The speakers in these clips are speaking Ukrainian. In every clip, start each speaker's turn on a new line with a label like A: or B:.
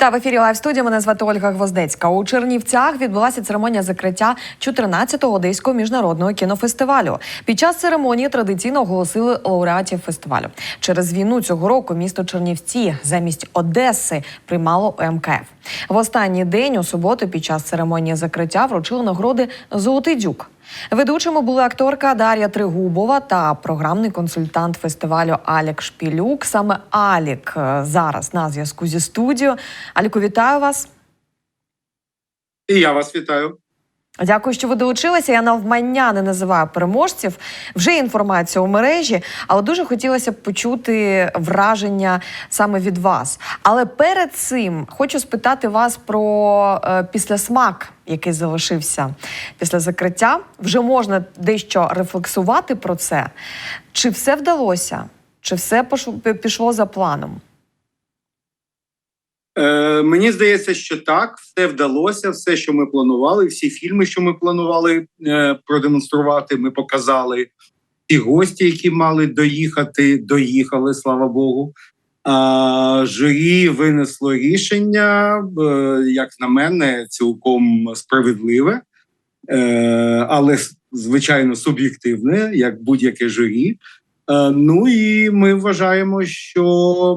A: Вітаю в ефірі Лайв студія. Мене звати Ольга Гвоздецька. У Чернівцях відбулася церемонія закриття 14-го одеського міжнародного кінофестивалю. Під час церемонії традиційно оголосили лауреатів фестивалю. Через війну цього року місто Чернівці замість Одеси приймало МКФ. В останній день у суботу під час церемонії закриття вручили нагороди Золотий дюк. Ведучими були акторка Дар'я Тригубова та програмний консультант фестивалю Алік Шпілюк. Саме Алік е, зараз на зв'язку зі студією. Аліку, вітаю вас.
B: І я вас вітаю.
A: Дякую, що ви долучилися. Я навмання не називаю переможців. Вже інформація у мережі, але дуже хотілося б почути враження саме від вас. Але перед цим хочу спитати вас про е, післясмак, який залишився після закриття. Вже можна дещо рефлексувати про це. Чи все вдалося? Чи все пішло за планом?
B: Е, мені здається, що так, все вдалося, все, що ми планували, всі фільми, що ми планували е, продемонструвати, ми показали. Ті гості, які мали доїхати, доїхали, слава Богу. А, журі винесло рішення, е, як на мене, цілком справедливе, але звичайно суб'єктивне, як будь-яке журі. Ну і ми вважаємо, що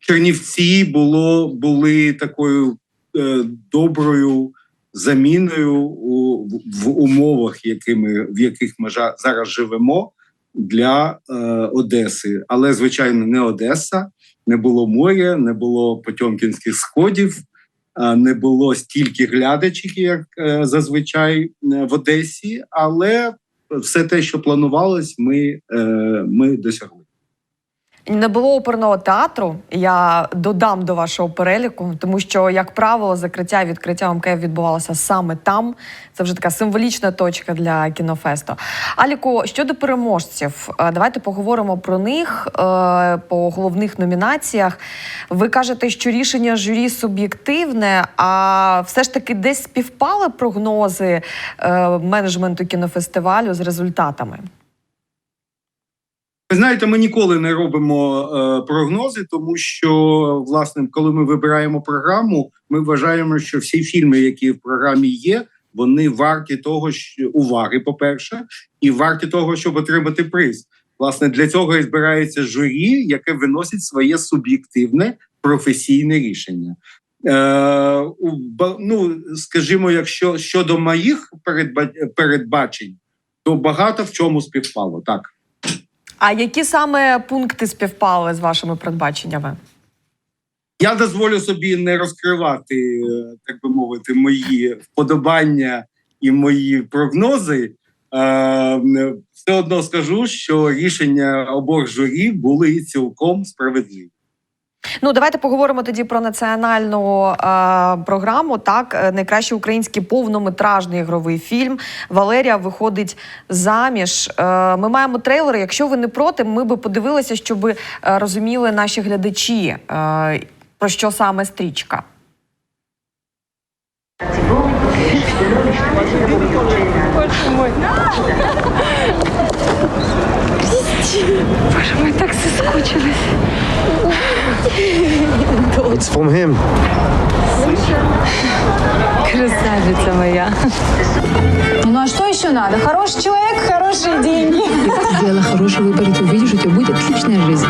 B: Чернівці було були такою е, доброю заміною у, в умовах, якими в яких ми жа- зараз живемо для е, Одеси. Але звичайно, не Одеса, не було моря, не було потьомкінських сходів, е, не було стільки глядачів, як е, зазвичай е, в Одесі. Але все те, що планувалось, ми, е, ми досягли.
A: Не було оперного театру. Я додам до вашого переліку, тому що, як правило, закриття і відкриття МКФ відбувалося саме там. Це вже така символічна точка для кінофесту. Аліку, щодо переможців, е, давайте поговоримо про них е, по головних номінаціях. Ви кажете, що рішення журі суб'єктивне, а все ж таки десь співпали прогнози е, менеджменту кінофестивалю з результатами.
B: Ви знаєте, ми ніколи не робимо е, прогнози, тому що власне, коли ми вибираємо програму, ми вважаємо, що всі фільми, які в програмі є, вони варті того, що уваги, по-перше, і варті того, щоб отримати приз. Власне, для цього і збирається журі, яке виносить своє суб'єктивне професійне рішення. Е, ну, скажімо, якщо щодо моїх передбачень, то багато в чому співпало так.
A: А які саме пункти співпали з вашими передбаченнями?
B: Я дозволю собі не розкривати, е, так би мовити, мої вподобання і мої прогнози. Е, Все одно скажу, що рішення обох журі були цілком справедливі.
A: Ну, давайте поговоримо тоді про національну е, програму. Так, Е, найкращий український повнометражний ігровий фільм. Валерія виходить заміж. Е, ми маємо трейлери. Якщо ви не проти, ми би подивилися, щоб е, розуміли наші глядачі, е, про що саме стрічка.
C: Боже мой, так соскучилась.
D: It's from him.
C: Красавица моя.
E: Ну а что еще надо? Хороший человек, хорошие деньги.
C: Сделала хороший выбор, ты увидишь, у тебя будет отличная жизнь.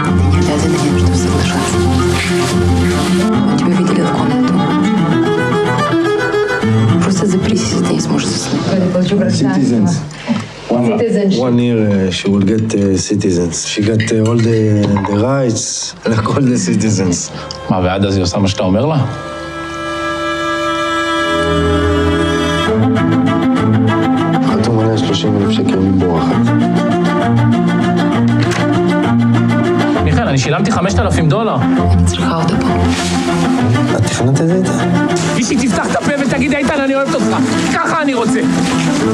D: One, year uh, she will get uh, citizens. She got uh, all the, the rights, like all the citizens.
F: מה, ועד אז היא עושה מה שאתה אומר לה?
D: חתום עליה 30 אלף שקל מבורחת.
F: מיכאל, אני שילמתי 5,000 דולר.
C: אני צריכה אותו פה.
D: את תכננת את זה איתה?
F: מישהי תפתח את הפה ותגיד, איתן, אני אוהבת אותך. ככה אני רוצה.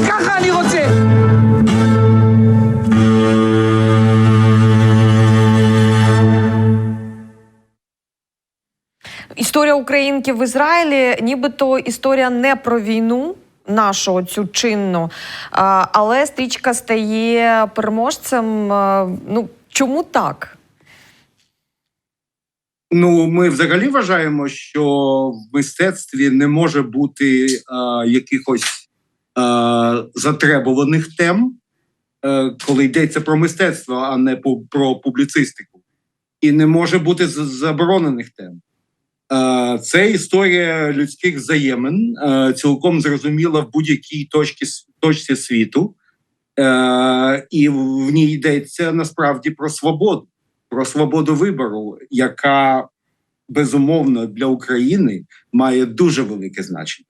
F: ככה אני רוצה.
A: Історія українки в Ізраїлі, нібито історія не про війну. Нашу цю чинну, але стрічка стає переможцем. Ну чому так?
B: Ну, ми взагалі вважаємо, що в мистецтві не може бути е, якихось е, затребуваних тем, е, коли йдеться про мистецтво, а не про публіцистику. І не може бути заборонених тем. Е, це історія людських взаємин, е, цілком зрозуміла в будь-якій точці, точці світу. Е, і в ній йдеться насправді про свободу, про свободу вибору, яка безумовно для України має дуже велике значення.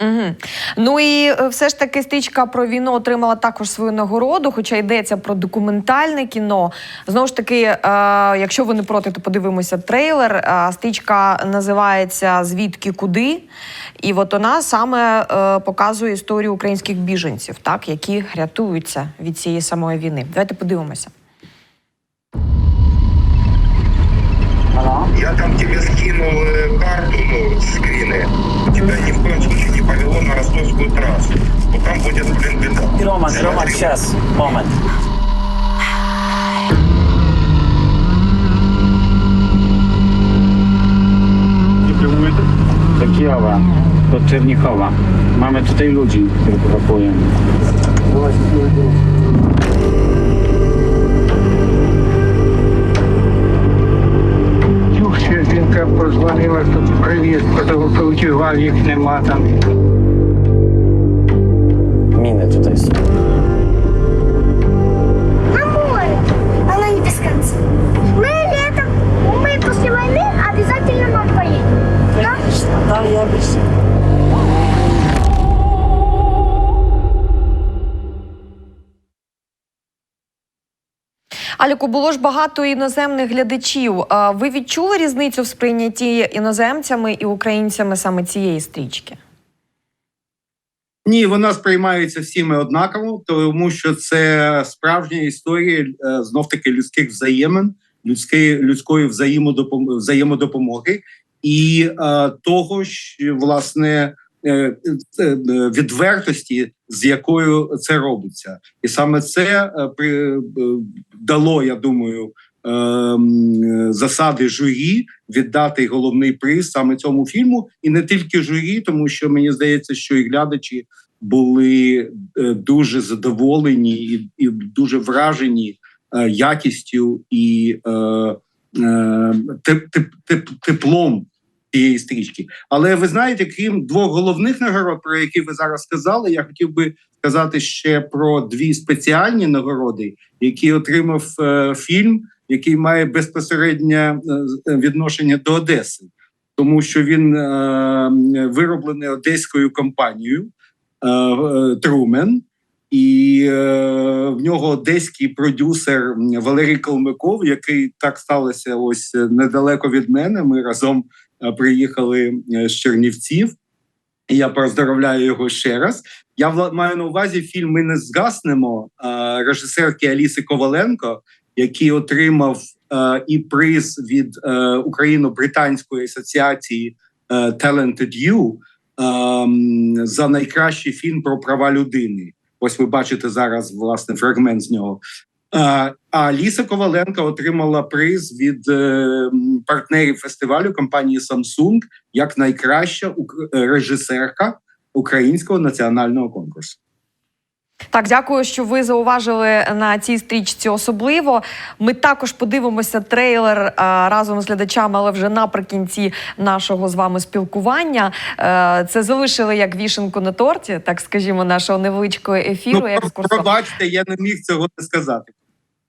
A: Угу. Ну і е, все ж таки стрічка про війну отримала також свою нагороду, хоча йдеться про документальне кіно. Знову ж таки, е, якщо ви не проти, то подивимося трейлер. Е, стрічка називається Звідки куди? І от вона саме е, показує історію українських біженців, так, які рятуються від цієї самої війни. Давайте подивимося.
G: Я там тебе скинул э, карту,
H: Сейчас, момент.
I: do Kijowa, do Czernichowa. Mamy tutaj ludzi, których ewakuujemy. Жінка позвонила, що привіз, потім їх нема там.
H: Міни tutaj
J: без конца. Мы летом, мы после войны обязательно нам поедем. Да?
H: Да, я без...
A: Аліку, було ж багато іноземних глядачів. А Ви відчули різницю в сприйнятті іноземцями і українцями саме цієї стрічки?
B: Ні, вона сприймається всіми однаково, тому що це справжня історія знов таки людських взаємин, людської людської взаємодопом- взаємодопомоги і е, того, що власне е, е, е, відвертості, з якою це робиться, і саме це е, при, е, дало, я думаю. Е, м, Засади журі віддати головний приз саме цьому фільму, і не тільки журі, тому що мені здається, що і глядачі були е, дуже задоволені і, і дуже вражені е, якістю і е, е, теп, теп, теп, теплом цієї стрічки. Але ви знаєте, крім двох головних нагород, про які ви зараз сказали, я хотів би сказати ще про дві спеціальні нагороди, які отримав фільм, який має безпосереднє е, відношення до Одеси, тому що він е, вироблений одеською компанією е, Трумен. І в нього одеський продюсер Валерій Калмиков, який так сталося ось недалеко від мене. Ми разом приїхали з Чернівців. Я поздравляю його ще раз. Я маю на увазі фільм Ми не згаснемо режисерки Аліси Коваленко, який отримав е, і приз від е, Україно-Британської асоціації е, Talented You ем, за найкращий фільм про права людини. Ось ви бачите зараз власне фрагмент з нього. А, а Ліса Коваленко отримала приз від е, партнерів фестивалю компанії Samsung як найкраща е, режисерка українського національного конкурсу.
A: Так, дякую, що ви зауважили на цій стрічці особливо. Ми також подивимося трейлер а, разом з глядачами, але вже наприкінці нашого з вами спілкування. Е, Це залишили як вішенку на торті, так скажімо, нашого невеличкого ефіру.
B: ну,
A: екскурсу.
B: пробачте, я не міг цього не сказати.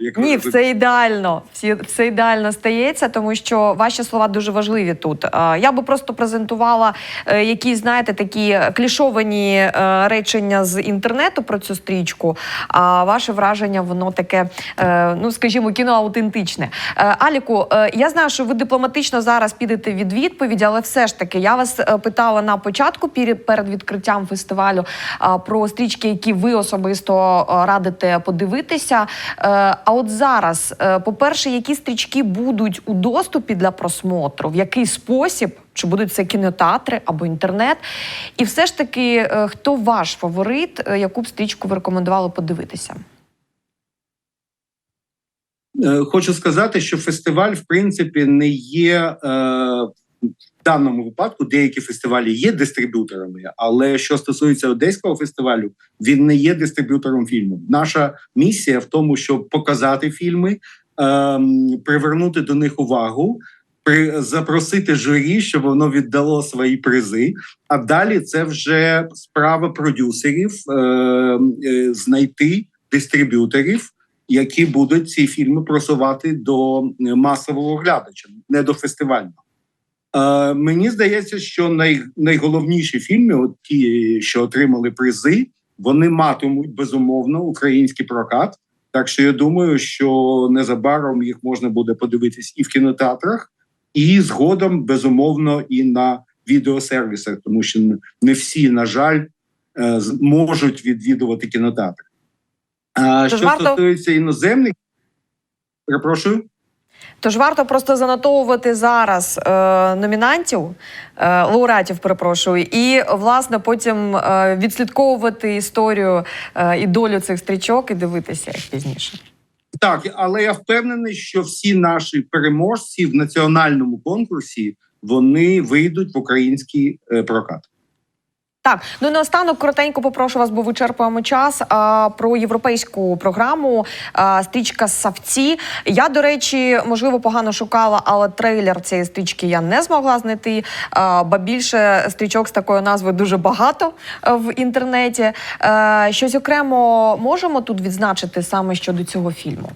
B: Як
A: Ні,
B: розумієте.
A: все ідеально. Всі все ідеально стається, тому що ваші слова дуже важливі тут. Я би просто презентувала е, якісь, знаєте, такі клішовані е, речення з інтернету про цю стрічку. А ваше враження, воно таке, е, ну скажімо, кіноаутентичне. Аліку, я знаю, що ви дипломатично зараз підете від відповіді, але все ж таки я вас питала на початку перед відкриттям фестивалю про стрічки, які ви особисто радите подивитися. А от зараз, е, по-перше, які стрічки будуть у доступі для просмотру, в який спосіб? Чи будуть це кінотеатри або інтернет? І все ж таки, е, хто ваш фаворит, е, яку б стрічку ви рекомендували подивитися?
B: Хочу сказати, що фестиваль, в принципі, не є даному випадку. Деякі фестивалі є дистриб'юторами, але що стосується одеського фестивалю, він не є дистриб'ютором фільму. Наша місія в тому, щоб показати фільми, ем, привернути до них увагу. При запросити журі, щоб воно віддало свої призи. А далі це вже справа продюсерів е, е, знайти дистриб'юторів, які будуть ці фільми просувати до масового глядача, не до фестивального. Е, мені здається, що най, найголовніші фільми, от ті, що отримали призи, вони матимуть безумовно український прокат. Так що я думаю, що незабаром їх можна буде подивитись і в кінотеатрах, і згодом, безумовно, і на відеосервісах, тому що не всі, на жаль, е, можуть відвідувати кінотеатр. А що
A: варто-
B: стосується іноземних, перепрошую.
A: Тож варто просто занотовувати зараз е, номінантів, е, лауреатів, перепрошую, і власне потім е, відслідковувати історію е, і долю цих стрічок і дивитися їх пізніше.
B: Так, але я впевнений, що всі наші переможці в національному конкурсі вони вийдуть в український е, прокат.
A: Так, ну і наостанок коротенько попрошу вас, бо вичерпуємо час. А, про європейську програму а, стрічка Савці. Я, до речі, можливо, погано шукала, але трейлер цієї стрічки я не змогла знайти. А, ба більше стрічок з такою назвою дуже багато в інтернеті. Е, щось окремо можемо тут відзначити саме щодо цього фільму.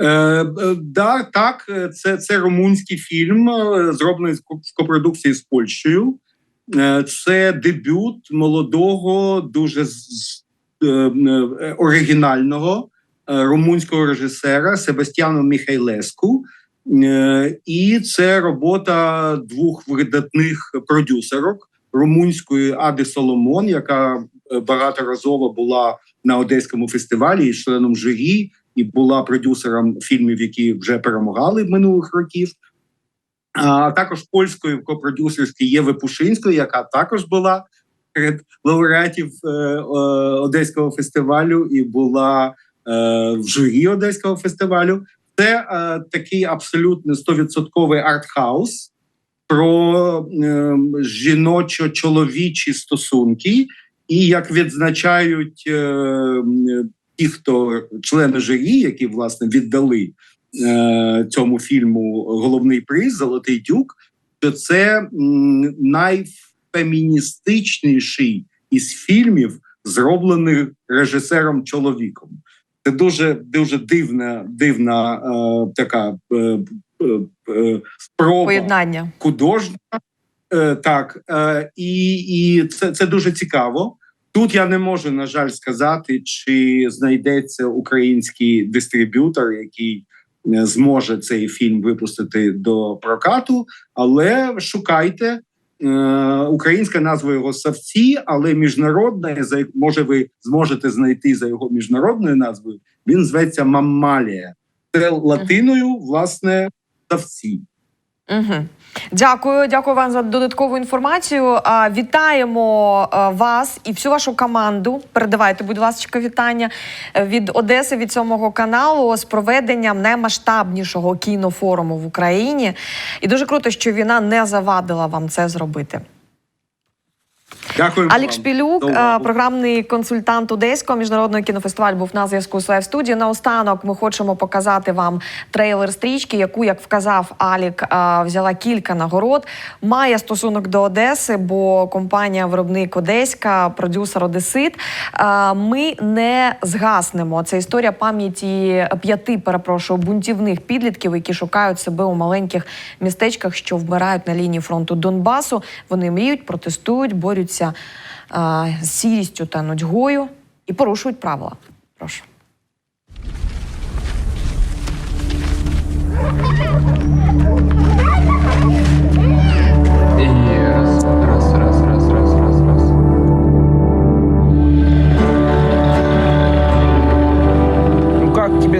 B: Е, е, да, так, е, це, це румунський фільм, е, зроблений з ко- копродукції з Польщею. Е, Це дебют молодого, дуже е, е, оригінального румунського режисера Себастьяну Міхайлеску. І це робота двох видатних продюсерок румунської Ади Соломон, яка багаторазово була на Одеському фестивалі і членом журі, і була продюсером фільмів, які вже перемагали минулих років. А також польської копродюсерської Єви Пушинської, яка також була серед лауреатів е, Одеського фестивалю і була е, в журі Одеського фестивалю. Це е, такий абсолютно стовідсотковий артхаус про жіночо-чоловічі стосунки, і як відзначають ті, хто члени журі, які власне віддали цьому фільму головний приз Золотий дюк, то це найфеміністичніший із фільмів, зроблений режисером чоловіком. Це дуже дуже дивна, дивна е, така е, е, е, спроба
A: Поєднання.
B: художня. Е, так, е, і, і це, це дуже цікаво. Тут я не можу, на жаль, сказати, чи знайдеться український дистриб'ютор, який е, зможе цей фільм випустити до прокату, але шукайте. Е, Українська назва його Савці, але міжнародна, може ви зможете знайти за його міжнародною назвою. Він зветься Маммалія. Це латиною, власне, Савці.
A: Угу. Дякую, дякую вам за додаткову інформацію. Вітаємо вас і всю вашу команду. Передавайте, будь ласка, вітання е, від Одеси від сьомого каналу з проведенням наймасштабнішого кінофоруму в Україні. І дуже круто, що війна не завадила вам це зробити.
B: Дякую.
A: Алік Шпілюк,
B: за
A: е, програмний консультант Одеського міжнародного кінофестивалю, був на зв'язку з Лайв студією. Наостанок ми хочемо показати вам трейлер стрічки, яку, як вказав Алік, е, взяла кілька нагород. Має стосунок до Одеси, бо компанія виробник Одеська, продюсер Одесит. Е, Ми не згаснемо. Це історія пам'яті п'яти, перепрошую, бунтівних підлітків, які шукають себе у маленьких містечках, що вмирають на лінії фронту Донбасу. Вони мріють, протестують, борються а, з сірістю та нудьгою і порушують правила. Прошу.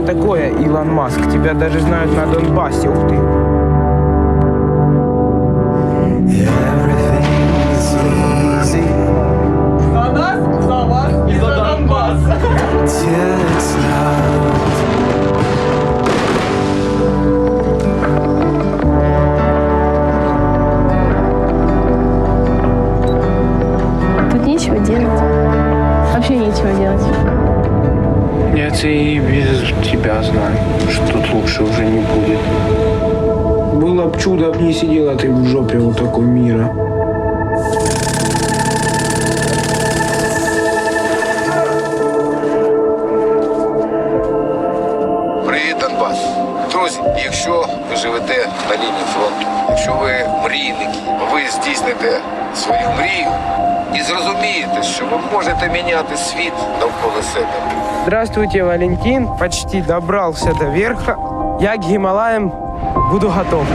F: Такое, Илон Маск? Тебя даже знают на Донбассе, ух ты.
K: Нечего делать.
L: Це и без тебя знаю, что тут лучше уже не будет.
M: Было б чудо, б не сидела ты в жопе вот такой мира.
F: Можете міняти світ навколо себе.
M: Здравствуйте, Валентин. Почти добрался до верха. Я к Гималаям буду готов.